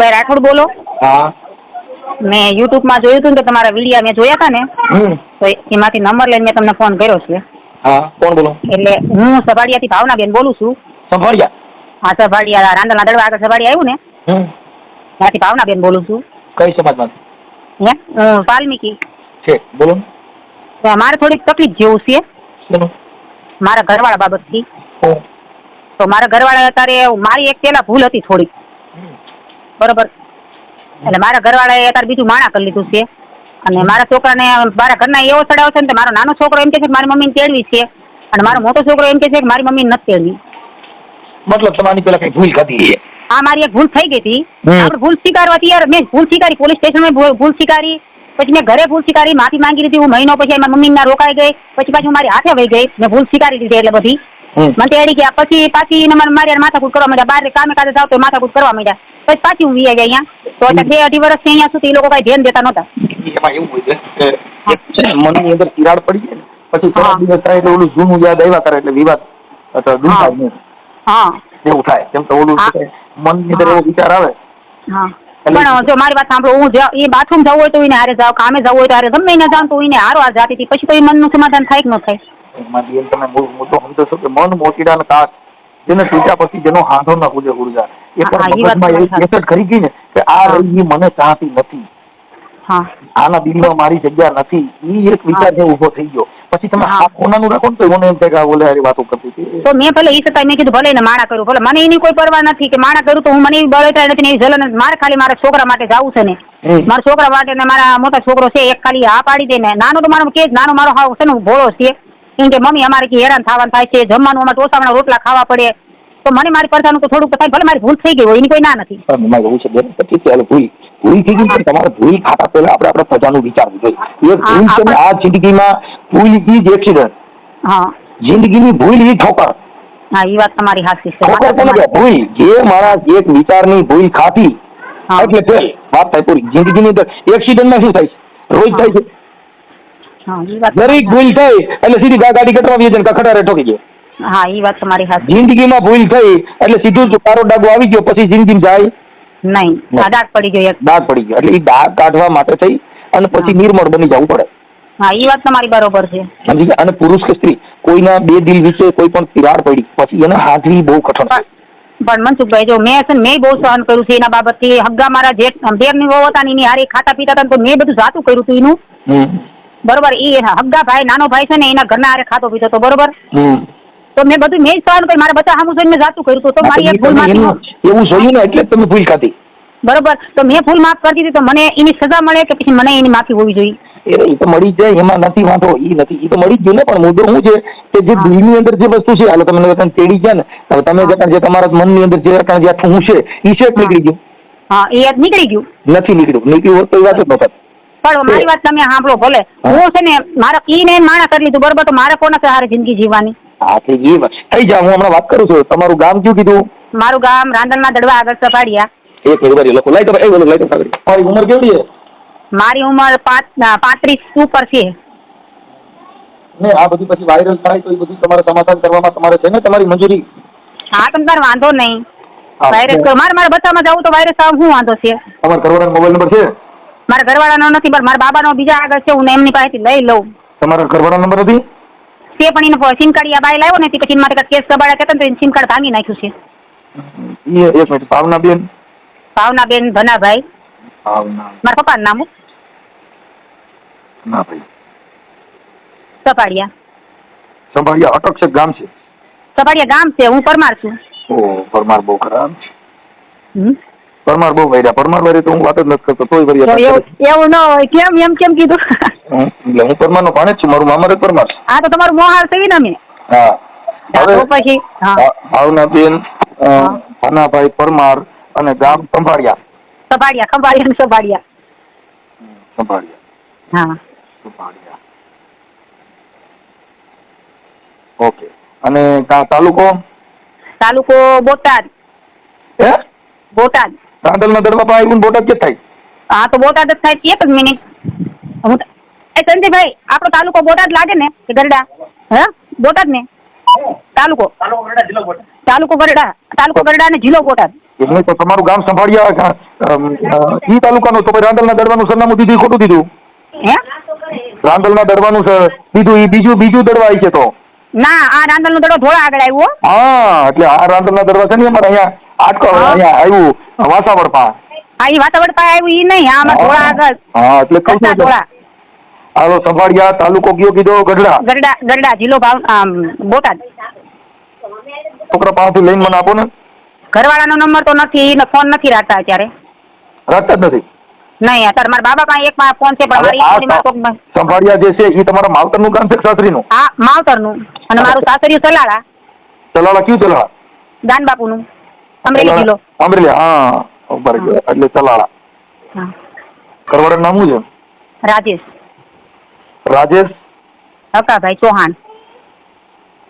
મનસુખભાઈ રાઠોડ બોલો. હા. મેં યુટ્યુબમાં જોયું હતું કે તમારા વિડિયા મેં જોયા હતા ને હમ. તો એમાંથી નંબર લઈને મેં તમને ફોન કર્યો છે. હા કોણ બોલો? એટલે હું સભાડિયાથી ભાવનાબેન બોલું છું. સભાડિયા? હા સભાડિયા રાંદલના દડવા આગળ સભાડિયા આવ્યું ને હમ. ત્યાંથી ભાવનાબેન બોલું છું. કઈ સમાજમાં હે? હું વાલ્મીકી. છે બોલો તો મારે થોડીક તકલીફ જેવું છે. મારા ઘરવાળા બાબતથી. તો મારા ઘરવાળા અત્યારે મારી એક પેલા ભૂલ હતી થોડીક. બરોબર. એટલે મારા ઘરવાળાએ અત્યારે બીજું માણા કરી લીધું છે. અને મારા છોકરાને મારા ઘરના એવો ચડાવ છે ને મારો નાનો છોકરો એમ કે છે કે મારી મમ્મીને તેડવી છે. અને મારો મોટો છોકરો એમ કે છે કે મારી મમ્મીને નથી તેડવી. મતલબ તમારી પેલા કઈ ભૂલ કરી છે? આ મારી એક ભૂલ થઈ ગઈ હતી. આપણે ભૂલ સ્વીકારવાથી યાર મેં ભૂલ સ્વીકારી પોલીસ સ્ટેશનમાં ભૂલ સ્વીકારી. પછી મેં ઘરે ભૂલ સ્વીકારી માફી માંગી લીધી હું મહિનો પછી મારી મમ્મીના રોકાઈ ગઈ. પછી પાછી હું મારી હાથે વહી ગઈ મેં ભૂલ સ્વીકારી દીધી એટલે બધી. મને એડી ગયા. પછી પાછી મને મારી માથાકૂટ કરવા માંડ્યા. બહાર કામે કાઢે જાવ તો માથાકૂટ કરવા માંડ્યા. પછી પાછી હું વી આવી અહીંયા. તો અત્યારે બે અઢી વર્ષથી અહીંયા સુધી એ લોકો કઈ ધ્યાન દેતા નહોતા. એમાં એવું હોય છે કે એક છે ને મનની અંદર તિરાડ પડી જાય પછી થોડા દિવસ થાય એટલે ઓલું જૂનું યાદ આવ્યા કરે એટલે વિવાદ અથવા દુખાય હા. એવું થાય. કેમ તો ઓલું મનની અંદર એવો વિચાર આવે. હા. પણ જો મારી વાત સાંભળો હું જ- એ બાથરૂમ જવું હોય તો એને હારે જાવ કામે જવું હોય તો હારે ગમે એને જાવ તો એને હારો હાર જાતી હતી. પછી તો એ મનનું સમાધાન થાય કે ન થાય? એમાંથી એમ તમે મુદ્દો સમજો છો કે મન મોતીડા ને કાચ જેને તૂટ્યા પછી જેનો હાંધો ના પૂજે ઊર્જા એ વાત મગજમાં એવી કેસેટ ખરી ગઈ ને કે આ રહી મને ચાહતી નથી. આના દિલમાં મારી જગ્યા નથી. એ એક વિચાર જે ઊભો થઈ ગયો. પછી તમે. આ કોનાનું રાખો ને તો મને એમ થાય કે આ હારી વાતો કરતી હતી. તો મેં ભલે એ છતાં મેં કીધું ભલે એને માણા કરું ભલે મને એની કોઈ પરવા નથી કે માણા કરું તો હું મને એવી બળતરા નથી એવી જલન મારે ખાલી મારા છોકરા માટે જવું છે ને. મારા છોકરા માટે ને મારા મોટા છોકરો છે એક ખાલી હા પાડી દે ને. નાનો તો મારો કે નાનો મારો હાવ છે ને ભોળો છે. કેમ કે મમ્મી અમારે કે હેરાન થવાનું થાય છે જમવાનું અમારે ટોસાવાના રોટલા ખાવા પડે. તો મને મારી પરસાનું તો થોડુંક થાય ભલે મારી ભૂલ થઈ ગઈ હોય એની કોઈ ના નથી. એવું છે બેન પછી ચાલો? ભૂલ ભૂલ થઈ ગઈ તમારે ભૂલ ખાતા પહેલા આપણે આપણે સજાનું વિચારવું જોઈએ. એ ભૂલ છે આ જિંદગીમાં ભૂલ ઇઝ એક્સિડન્ટ. હા. જિંદગીની ભૂલ ઈ ઠોકર. હા એ વાત તમારી સાચી છે? ભૂલ જે મારા એક વિચારની ભૂલ ખાતી. એટલે વાત થાય પૂરી. જિંદગીની અંદર એક્સિડન્ટમાં શું થાય છે? રોજ થાય છે. હા દરેક ભૂલ થઈ એટલે સીધી ગાડી કટરાવી છે ને ખટારે ઠોકી ગયો હા એ વાત તમારી હાચી. જિંદગીમાં ભૂલ થઈ એટલે સીધું જ કારો ડાગો આવી ગયો પછી જિંદગી જાય? નહીં. દાગ પડી ગયો એક. દાગ પડી ગયો એટલે એ દાગ કાઢવા માટે થઈ અને પછી નિર્મળ બની જવું પડે. હા એ વાત તમારી બરોબર છે. સમજી ગયા? અને પુરુષ કે સ્ત્રી કોઈના બે દિલ વિશે કોઈ પણ તિરાડ પડી પછી એને હાથવી બહુ કઠણ છે પણ મનસુખભાઈ જો મેં છે મેં બહુ સહન કર્યું છે એના બાબતથી. હગ્ગા મારા જેઠ દેરની વહુ હતા ને એની હારે ખાતા પીતા હતા તો મેં બધું જાતું કર્યું હતું એનું. બરોબર એ હગ્ગા ભાઈ નાનો ભાઈ છે ને એના ઘરના આરે ખાતો પીતો હતો બરોબર? તો મેં બધું મેં જ સહન કર્યું મારા બચ્ચા સામું જોઈને જાતું કર્યું હતું તો મારી એક ભૂલ માફી એવું જોયું ને એટલે તમે ભૂલ ખાધી. બરોબર તો મેં ભૂલ માફ કરી દીધી તો મને એની સજા મળે કે પછી મને એની માફી હોવી જોઈએ? એ તો મળી જ જાય એમાં નથી વાંધો એ નથી એ તો મળી જ ગયું ને પણ મુદ્દો શું છે કે જે. દિલની અંદર જે વસ્તુ છે હાલો તમને વતન તેડી ગયા ને હવે તમે. જતા જે તમારા મનની અંદર જે અટાણે જે હું છે એ શેક નીકળી ગયું? હા એ નીકળી ગયું? નથી નીકળ્યું. નીકળ્યું તો એ વાત જ ન થાત. પણ મારી વાત તમે સાંભળો ભલે. હું. છે ને મારા ઈ ને માણસ કરી લીધું બરોબર? તો મારે કોના સહારે જિંદગી જીવવાની? હા થઈ જા હું હમણાં વાત કરું છું. તમારું ગામ કયું કીધું? મારું ગામ રાંદલના દડવા આગળ સફાડિયા એક મિનિટ બરી લખો લાઈટ એ બોલો લાઈટ સાગરી મારી ઉંમર કેવડી છે? મારી ઉંમર પાંત્રીસ ઉપર છે. ને આ બધું પછી વાયરલ થાય તો એ બધું તમારે સમાધાન કરવામાં તમારે છે ને તમારી મંજૂરી? હા તમ તાર વાંધો નહીં. વાયરસ કરો મારે મારા બચ્ચામાં જવું તો વાયરસ આવે શું વાંધો છે? તમારો ઘરવાળાનો મોબાઈલ નંબર છે? મારા ઘરવાળાનો નથી પણ મારા બાબાનો બીજા આગળ છે હું એમની પાસેથી લઈ લઉં. તમારા ઘરવાળા નંબર હતી? તે પણ એનો સિમ કાર્ડ યા બાય લાવ્યો ને તે પછી મારે કેસ કબાડા કહેતા તો એને સિમ કાર્ડ ભાંગી નાખ્યું છે. એ એક મિનિટ ભાવના બેન ભાવનાબેન ભનાભાઈ ભાવના. મારા પપ્પાનું નામ ના ભાઈ. સપાડિયા સપાડિયા અટક છે ગામ છે? સપાડિયા ગામ છે હું પરમાર છું. ઓ પરમાર બહુ ખરાબ. હમ. પરમાર બહુ વર્યા પરમાર વર્યા તો હું વાત જ નથી કરતો તોય વર્યા એવું ન હોય કેમ એમ કેમ કીધું? એટલે હું પરમાર નો ભાણે જ છું મારું મામા પરમાર. આ તો તમારું મોહાર થઈ ને અમે? હા. હવે પછી હા. ભાવનાબેન ભાનાભાઈ પરમાર અને ગામ સંભાળિયા. સફાડિયા ખંભાળિયા સફાડિયા સંભાળિયા. હા. સંભાળિયા. ઓકે. અને તાલુકો? તાલુકો બોટાદ. હે? બોટાદ. રાંદલના દડવા પાસે આવીને બોટાદ કે થાય? હા તો બોટાદ જ થાય એક જ મિનિટ. હું એ સંજયભાઈ આપણો તાલુકો બોટાદ લાગે ને કે ગરડા? હે? બોટાદ ને? તાલુકો. તાલુકો ગરડા તાલુકો ગરડા. ને જિલ્લો બોટાદ. એટલે તો તમારું ગામ સંભાળ્યા ઈ તાલુકાનું તો ભાઈ રાંદલના દડવાનું સરનામું દીધું ખોટું દીધું? હે? રાંદલના દડવાનું છે દીધું ઈ બીજું બીજું દડવા આવી છે તો? ના આ રાંદલ નો દડો થોડા આગળ આવ્યો. હા એટલે આ રાંદલના દડવા છે ને અમારે અહીંયા? આટકો અહીંયા આવ્યું વાસાવડ પા આ ઈ પાસે આવ્યું ઈ નહીં આમાં થોડા આગળ. હા એટલે કઈ થોડા. હાલો સંભાળિયા તાલુકો કયો કીધો ગઢડા. ગઢડા ગઢડા જિલ્લો ભાવ બોટાદ. છોકરા પાસેથી લઈને મને આપો ને. ઘરવાળાનો નંબર તો નથી ઈને ફોન નથી રાખતા અત્યારે. રાખતા જ નથી. નહીં અત્યારે મારા બાબા પાસે એક ફોન છે પણ સંભાળ્યા જે છે એ તમારા માવતરનું ગામ છે સાસરીનું? આ માવતરનું. અને મારું સાસરિયું સલાળા સલાળા કયું ચલાળા દાનબાપુનું. અમરેલી જિલ્લો. અમરેલી હા. ઉપર ગયો એટલે ચલાળા. હા. કરવાડા નામ શું છે? રાજેશ. રાજેશ? હકાભાઈ ચૌહાણ.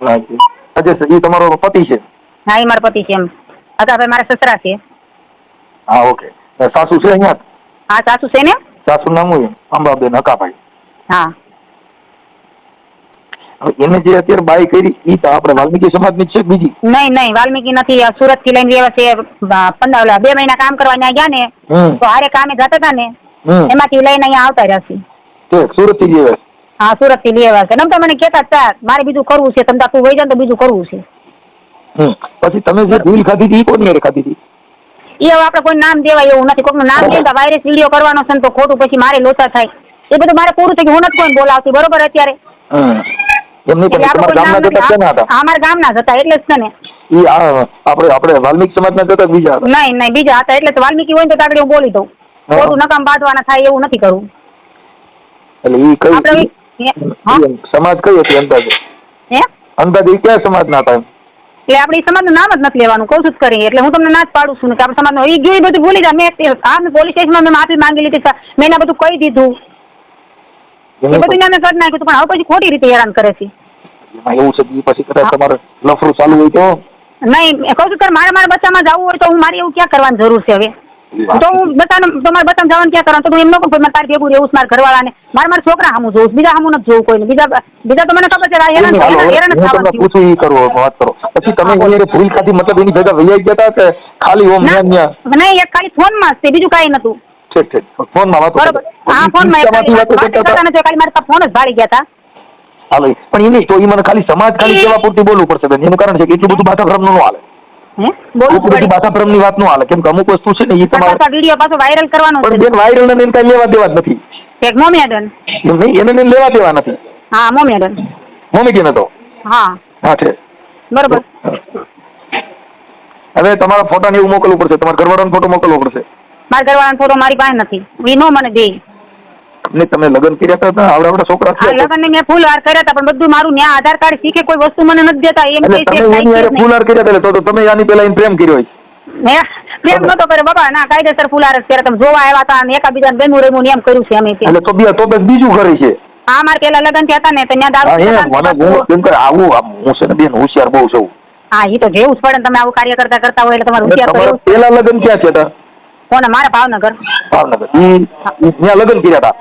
રાજેશ. રાજેશ એ તમારો પતિ છે? હા એ મારા પતિ છે એમ. હકાભાઈ મારા સસરા છે. હા ઓકે. સાસુ છે અહીંયા? હા સાસુ છે ને? સાસુ નામ શું અંબાબેન હકાભાઈ. હા. એને જે અત્યારે બાય કરી એ તો આપણે વાલ્મીકી સમાજની છે બીજી? નહીં નહીં વાલ્મીકી નથી. સુરતથી લઈને વ્યવસ્થે પંદર બે મહિના કામ કરવા ત્યાં ગયા ને તો હારે કામે જતા હતા ને એમાંથી લઈને અહીંયા આવતા રહ્યા છે સુરતથી જે હા સુરતથી લેવા છે નમ તો મને કહેતા હતા મારે બીજું કરવું છે તમને તું વહી જા તો બીજું કરવું છે. પછી તમે જે ભૂલ ખાધી હતી એ કોની હારે ખાધી હતી? એ હવે આપણે કોઈ નામ દેવાય એવું નથી. કોઈનું નામ દે વાયરસ વીડિયો કરવાનો છે તો ખોટું પછી મારે લોચા થાય. એ બધું મારે પૂરું થઈ ગયું. હું નથી કોઈ બોલાવતી બરોબર અત્યારે? એમની એટલે પછી તમારા ગામના જતા ક્યાંના હતા? અમારા ગામના જ હતા એટલે જ છે ને. એ આપણે આપણે વાલ્મીકી સમાજના જતા બીજા હતા? નહીં નહીં બીજા હતા એટલે વાલ્મીકી હોય તો આગળ હું બોલી દઉં. ખોટું નકામ બાંધવાના થાય એવું નથી કરવું. એટલે એ કઈ ઈ સમાજ કઈ હતી અંદાજે? હે? અંદાજે ઈ કયા સમાજના હતા એટલે આપણે સમાજનું નામ જ નથી લેવાનું કહું છું કરીએ કરી એટલે હું તમને ના જ પાડું છું કે આપણે સમાજનું એ ગયું બધું ભૂલી જાય મેં આ પોલીસ સ્ટેશનમાં મેં માફી માંગી લીધી મેં એને બધું કહી દીધું. એ બધું મેં કરી નાખ્યું પણ હવે પછી ખોટી રીતે હેરાન કરે છે. એમાં એવું છે કે પછી કદાચ તમારે લફરું ચાલુ હોય તો? નહીં કહું છું કે મારે મારા બચ્ચામાં જવું હોય તો હું મારે એવું ક્યાં કરવાની જરૂર છે હવે? તો હું બચ્ચાને તમારે બચ્ચાને જવાનું ક્યાં કરવાનું? તો હું એમ ન કહું તારી ભેગું રહેવું મારા ઘરવાળાને. મારે મારા છોકરા સામું જોઉં બીજા સામું નથી જોવું કોઈને. બીજા બીજા તો મને ખબર છે હેરાન હેરાન થવાનું પૂછું એ કરો વાત કરો. પછી તમે એની ભૂલ ખાધી મતલબ એની જગ્યા વૈયા ગયા હતા કે ખાલી ઓમ ન્યા નહીં એક ખાલી ફોનમાં જ છે બીજું કાંઈ નતું ઠીક ઠીક ફોનમાં વાતો બરોબર. હા ફોનમાં ફોન જ ભાળી ગયા હતા. હાલો પણ એ નહીં તો એ મને ખાલી સમાજ ખાલી કેવા પૂરતી બોલવું પડશે બેન. એનું કારણ છે કે એટલું બધું બાથાભ્રમનું નું હાલે. હે? બોલવું એટલું બધું વાત નો હાલે. કેમ કે અમુક વસ્તુ છે ને ઈ તમારે વીડિયો પાછો વાયરલ કરવાનો પણ બેન વાયરલ ને કઈ લેવા દેવા જ નથી. નહીં એને એને લેવા દેવા નથી. હા મમ્મી કેને તો? હા. હા છે. બરોબર. હવે તમારા ફોટા ને એવું મોકલવું પડશે. તમારા ઘરવાળાનો ફોટો મોકલવો પડશે. મારા ઘરવાળાનો ફોટો મારી પાસે નથી. એ નો મને દે. નહીં તમે લગ્ન કર્યા હતા આવડા આવડા છોકરા આ લગ્ન ને મેં ફૂલ કર્યા હતા પણ બધું મારું ન્યા આધાર કાર્ડ શીખે કોઈ વસ્તુ મને નથી દેતા. એમ એટલે કે તમે છે એની હારે કર્યા હતા તો તમે આની પહેલા એને પ્રેમ કર્યો હોય. હે પ્રેમ નતો કર્યો બાબા ના કાયદેસર જ કર્યા તમે જોવા આવ્યા હતા અને એકાબીજાને બેનું રેમું એમ કર્યું છે અમે એટલે તો બે તો બસ બીજું કરે છે. હા મારે પેલા લગ્ન થયા હતા ને તો ત્યાં દારૂ હું કેમ કરે આવું હું છે ને બેન હોશિયાર બહુ છું. હા એ તો જેવું જ પડે તમે આવું કાર્ય કરતા કરતા હોય એટલે તમારું હોશિયાર પેલા લગ્ન ક્યાં થયા હતા કોને? મારે ભાવનગર. ભાવનગર. ઈ ત્યાં લગ્ન કર્યા હતા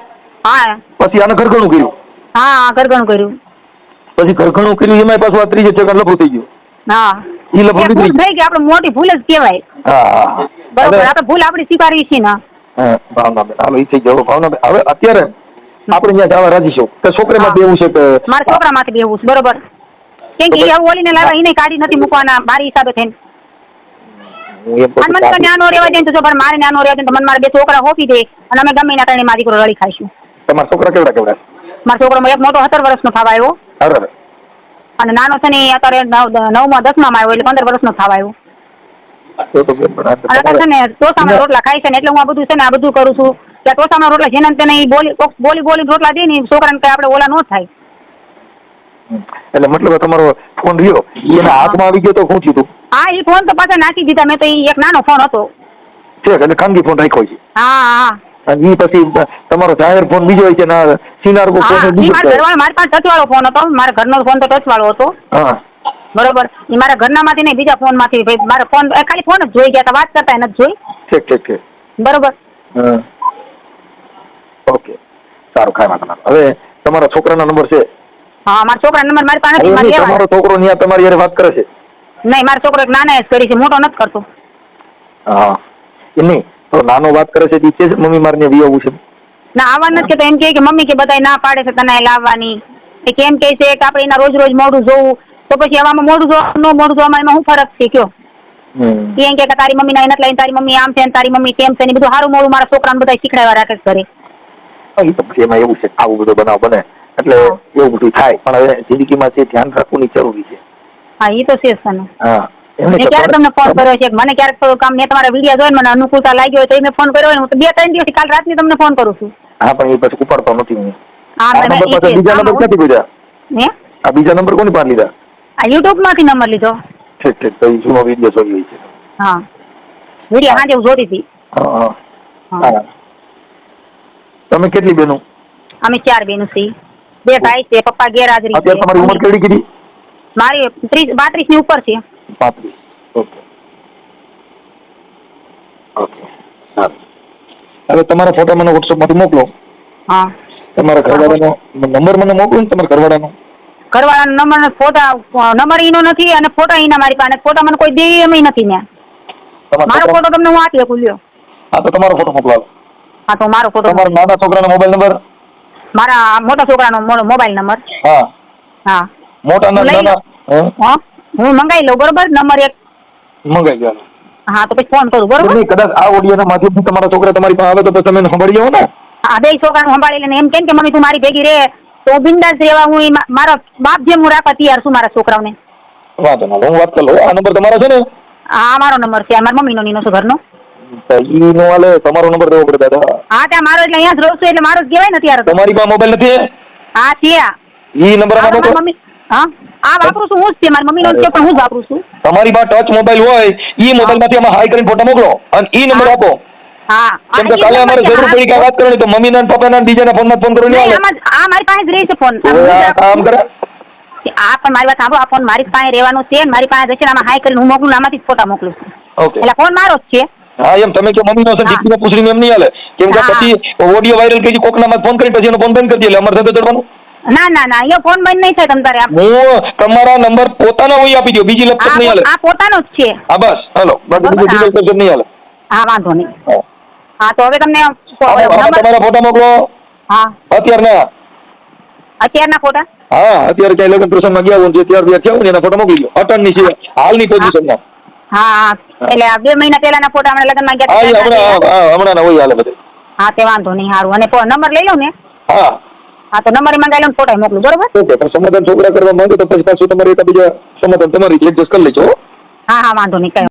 હા. પછી આને ઘરઘણું કર્યું? હા ઘરઘણું કર્યું. પછી ઘરઘણું કર્યું એમાં પાછું આ ત્રીજે ચક્કર લફરું થઈ ગયું. હા. ઈ નીકળી થઈ ગઈ આપણે મોટી ભૂલ જ કહેવાય. હા. બરોબર આપણે ભૂલ આપણી સ્વીકારી છે ને. ભાવનાબેન હાલો ઈ થઈ ગયો. ભાવનાબેન હવે અત્યારે આપણે ત્યાં જવા રાજી છો. કે છોકરીમાં. દેવું છે કે મારા છોકરામાંથી બેવું છે. બરોબર. કેમ કે એ ઓલીને લાવ્યા એને કાઢી નથી મૂકવાના મારી હિસાબે થઈને. હું એમ અને મને તો રહેવા દે ને તો જો પણ મારે ન્યાનો રહેવા દે તો મને મારા બે છોકરા હોપી દે અને અમે ગમે એના ત્રણે મારી દીકરો રળી ખાઈશું. તમારા છોકરા કેવડા કેવડા? મારો છોકરો એક મોટો સત્તર વર્ષનો થવા આવ્યો. અરે. અને નાનો છે ને અત્યારે નવમાં દસમાં આવ્યો એટલે પંદર વર્ષનો થવા આવ્યો. ટોસામાં રોટલા ખાય છે ને એટલે હું આ બધું છે ને આ બધું કરું છું. ટોસામાં રોટલા જેને ને તેને બોલી બોલી બોલી રોટલા દે ને છોકરાને કઈ આપણે ઓલા ન થાય. એટલે મતલબ તમારો ફોન રહ્યો એના હાથમાં આવી ગયો તો શું થયું હા એ ફોન તો પાછા નાખી દીધા. મેં તો એ એક નાનો ફોન હતો. ઠીક એટલે ખાનગી ફોન રાખ્યો છે. હા હા. અને એ પછી તમારો જાહેર ફોન બીજો હોય છે ના સિનાર કો ફોન બીજો મારા છે. ઘરવાળો મારી પાસે ટચ વાળો ફોન હતો. મારા ઘરનો ફોન તો ટચ વાળો હતો. હા. બરોબર. એ મારા ઘરનામાંથી નહીં બીજા ફોનમાંથી. ભાઈ મારો ફોન ખાલી ફોન જ જોઈ ગયા હતા. વાત કરતા નથી જોઈ. ઠીક ઠીક ઠીક. બરોબર. હા ઓકે. સારું કાંઈ વાંધો હવે તમારા છોકરાનો નંબર છે. હા મારા છોકરા નંબર મારી પાસે નથી મારે તમારો છોકરો ન્યા તમારી યાર વાત કરે છે. નહીં મારો છોકરો એક નાના જ કરી છે મોટો નથી કરતો. હા. એ નહીં તો નાનો વાત કરે છે તે છે મમ્મી મારને વી આવું છે. ના આવવા નથી કેતો એમ કહે કે મમ્મી કે બધાય ના પાડે છે તને લાવવાની. એ કેમ કહે છે કે આપણે એના રોજ રોજ મોઢું જોવું. તો પછી આવામાં મોઢું જોવા નો મોઢું જોવામાં એમાં શું ફરક છે કયો? એ એમ કે તારી મમ્મી ના એના લઈને તારી મમ્મી આમ છે તારી મમ્મી તેમ છે ને બધું સારું મોડું મારા છોકરાને બધા શીખડાવ્યા રાખે કરે તો એમાં એવું છે આવું બધું બનાવ બને. એટલે એવું બધું થાય. પણ હવે જિંદગીમાં જે ધ્યાન રાખવું જરૂરી છે. હા એ તો છે હા. મેં ક્યારે તમને ફોન કર્યો છે મને ક્યારેક થોડું કામ મેં તમારા વીડિયો જોઈને મને અનુકૂળતા લાગ્યો હોય તો મેં ફોન કર્યો હોય હું તો બે ત્રણ દિવસથી કાલ રાતની તમને ફોન કરું છું. હા પણ એ પછી ઉપાડતો નથી હું બીજા નંબર ક્યાંથી હે? આ બીજા નંબર કોની પાસે લીધા? આ યુટ્યુબમાંથી નંબર લીધો. ઠીક ઠીક. તો જૂનો વીડિયો જોઈ હોય છે. હા. વીડિયો સાંજે હું જોતી હતી. હા તમે કેટલી બેનો અમે ચાર બેનો છીએ. બે ભાઈ છે પપ્પા ગેરહાજરી અત્યારે તમારી ઉંમર કેટલી કીધી? મારી ત્રીસ પાંત્રીસની ઉપર છે. પાંત્રીસ ઓકે. ઓકે. સારું. હવે તમારા ફોટા મને વોટ્સઅપમાંથી મોકલો. હા. તમારા ઘરવાળાનો નંબર મને મોકલો ને તમારા ઘરવાળાનો. ઘરવાળાનો નંબર ફોટા નંબર ઈનો નથી અને ફોટા ઈના મારી પાસે. ફોટા મને કોઈ દે એમ નથી ને મારો ફોટો? તમને હું આપી શકું લ્યો. હા તો તમારો ફોટો મોકલાવો. હા તો મારો ફોટો તમારા નાના છોકરાનો મોબાઈલ નંબર? મારા મોટા છોકરાનો મોબાઈલ નંબર. હા. હા. મોટા ના લઈ લો. નાના હા? હા. મંગાવી લઉં બરોબર? નંબર એક. મંગાઈ ગયા હા તો પછી ફોન કરું બરોબર? નહીં કદાચ આ ઓડિયોના માધ્યમથી તમારા છોકરા તમારી પાસે આવે તો તમે સંભાળી જાઓ ને. હા બે છોકરાને સંભાળી લઈને એમ કેમ કે મમ્મી તું મારી ભેગી રે તો બિંદાસ રહેવા હું મારો બાપ જેમ હું રાખવા તૈયાર છું મારા છોકરાઓને. વાંધો ના હું વાત કરું આ નંબર તમારો છે ને? હા મારો નંબર છે મારા મારા મમ્મીનો નીનો છે ઘરનો. ઈ નો હાલે તમારો નંબર દેવો પડે દાદા. હા ત્યાં મારો એટલે અહીંયા જ રહું છું એટલે મારો જ કહેવાય ને અત્યારે તમારી પાસે મોબાઈલ નથી હા છે ઈ નંબર આ આમાં મમ્મી હા આ વાપરું છું હું જ છે મારી મમ્મીનો જ છે પણ હું જ વાપરું છું. તમારી પાસે ટચ મોબાઈલ હોય ઈ મોબાઈલમાંથી આમાં હાઈ કરીને ફોટા મોકલો અને ઈ નંબર આપો. કેમ કે કાલે અમારે જરૂર પડી કે વાત કરવાની તો મમ્મીના ને પપ્પાના ને બીજાના ફોનમાં ફોન કરો હાલે આ મારી પાસે જ રહે છે ફોન આ કામ કરે. આ પણ મારી વાત સાંભળો આ ફોન મારી પાસે રહેવાનો છે મારી પાસે ને આમાં હાઈ કરીને હું મોકલું આમાંથી જ ફોટા મોકલું છું. એટલે ફોન મારો જ છે. હા એમ તમે કે મમ્મીનો છે હા. દીકરીને પૂછડીને એમ નહીં હાલે? કેમ કે પછી ઓડિયો વાયરલ કરી કોકનામાં ફોન કરી પછી એનો ફોન બંધ કરી દે એટલે અમારે સાથે ચડવાનું? ના ના ના એ ફોન બંધ નહીં થાય તમારે હું તમારા નંબર પોતાનો હોય આપી દો બીજી લપસપ નહીં હાલે. આ પોતાનો જ છે. હા બસ હાલો બાકી બીજું કરશો નહીં હાલે. હા વાંધો નહીં. હા. તો હવે તમને તમારો ફોટો મોકલો. હા. અત્યાર ના અત્યારના ફોટા? હા અત્યારે ક્યાંય લગ્ન પ્રસંગમાં ગયા હોય ને જે ત્યાર ત્યાં થયા હોય ને એના ફોટા મોકલી દો અટનની છે હાલની પોઝિશનમાં હા એટલે આ બે મહિના પહેલાના ફોટા હમણાં લગ્નમાં ગયા હા એ હતા હમણાં હા, હમણાં ના હોય હાલે બધે. હા તે વાંધો નહીં સારું. અને નંબર લઈ લઉં ને? હા. હા તો નંબર મંગાવી લઉં ફોટા મોકલું બરોબર? ઓકે પણ સમાધાન છોકરા કરવા માંગે તો પછી પાછું તમારે સમાધાન તમારી એડજસ્ટ કરી લેજો હો. હા હા વાંધો નહીં કઈ